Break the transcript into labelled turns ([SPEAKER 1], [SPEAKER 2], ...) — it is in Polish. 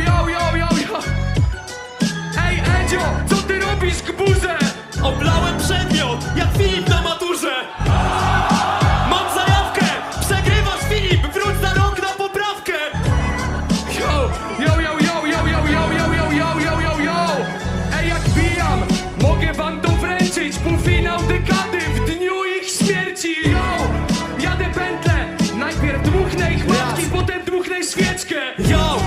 [SPEAKER 1] yo, yo, yo, yo, yo! Ej, Edzio, co ty robisz, gburze?
[SPEAKER 2] Oblałem przedmiot, jak Filip na maturze! Mam zajawkę! Przegrywasz Filip! Wróć za rok na poprawkę!
[SPEAKER 1] Yo, yo, yo, yo, yo, yo, yo, yo, yo, yo, yo, yo, yo! Ej, jak bijam, mogę wam to wręczyć! Półfinał dekady w dniu ich śmierci! Yo, jadę pętlę! Najpierw dmuchnę ich matki, potem dmuchnę świeczkę!
[SPEAKER 2] Yo!